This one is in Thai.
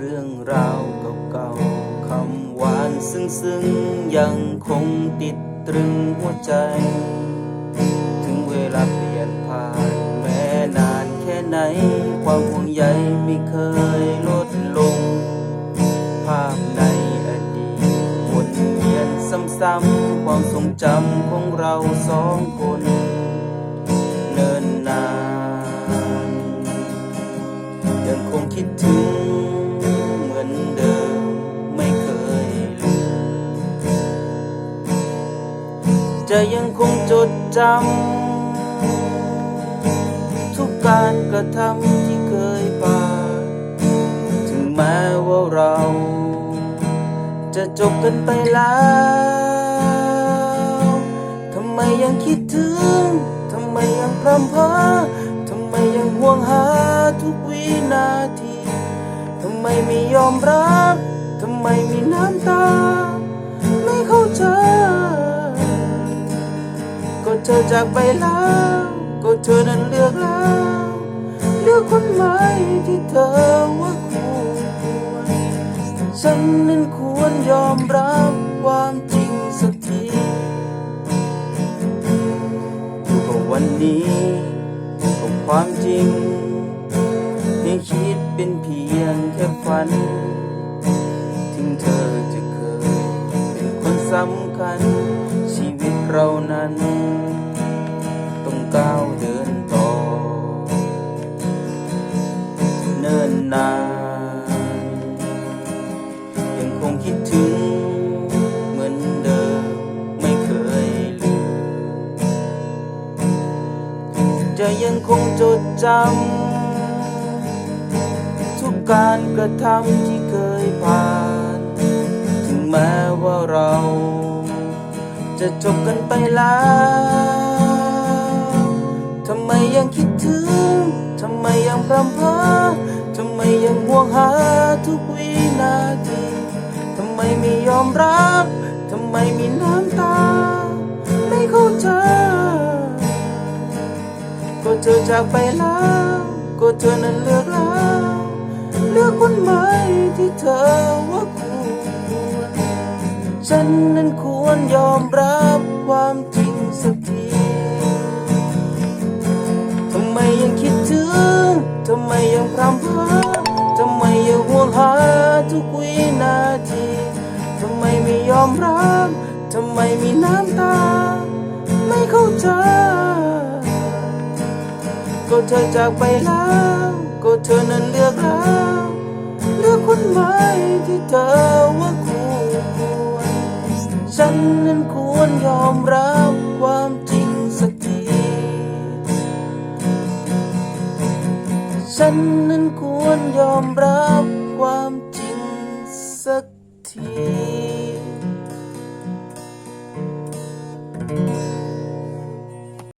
เรื่องราวเก่าๆคำหวานซึ้งๆ ยังคงติดตรึงหัวใจ ถึงเวลาเปลี่ยนผ่านแม้นานแค่ไหน ความห่วงใยไม่เคยลดลง ภาพในอดีตวนเวียนซ้ำๆ ความทรงจำของเราสองคน จะยังคงจดจำทุกการกระทำที่เคยผ่านถึงแม้ว่าเรา จะจบกันไปแล้วทำไมยังคิดถึงทำไมยังพรำเพอทำไมยังห่วงหาทุกวินาทีทำไมไม่ยอมรับทำไมมีน้ำตา เธอจากไปแล้ว ก็เธอนั้นเลือกแล้ว เลือกคนใหม่ที่เธอว่าควรฉันนั้นควรยอมรับความจริงสักทีก็วันนี้ก็ความจริงยังคิดเป็นเพียงแค่ฝัน ถึงเธอจะเคยเป็นคนสำคัญชีวิต เรานั้น ต้องก้าวเดินต่อ เนิ่นนาน ยังคงคิดถึง เหมือนเดิมไม่เคยลืม จะยังคงจดจำ ทุกการกระทำที่เคยผ่าน ถึงแม้ว่าเรา จะจบกันไปแล้ว ทำไมยังคิดถึง ทำไมยังพรำเพอทำไมยังห่วงหาทุกวินาที ทำไมไม่ยอมรับ ทำไมมีน้ำตา ไม่เข้าใจก็เธอจากไปแล้ว ก็เธอนั้นเลือกแล้ว เลือกคนใหม่ที่เธอว่าคู่คว ฉันนั้นควรยอมรับความจริงสักทีทำไมยังคิดถึง ทำไมยังพรำเพอทำไมยังห่วงหาทุกวินาที ทำไมไม่ยอมรับ ทำไมมีน้ำตา ไม่เข้าใจก็เธอจากไปแล้ว ก็เธอนั้นเลือกแล้วเลือกคนใหม่ที่เธอว่า ฉันนั้นควรยอมรับความจริงสักที ฉันนั้นควรยอมรับความจริงสักที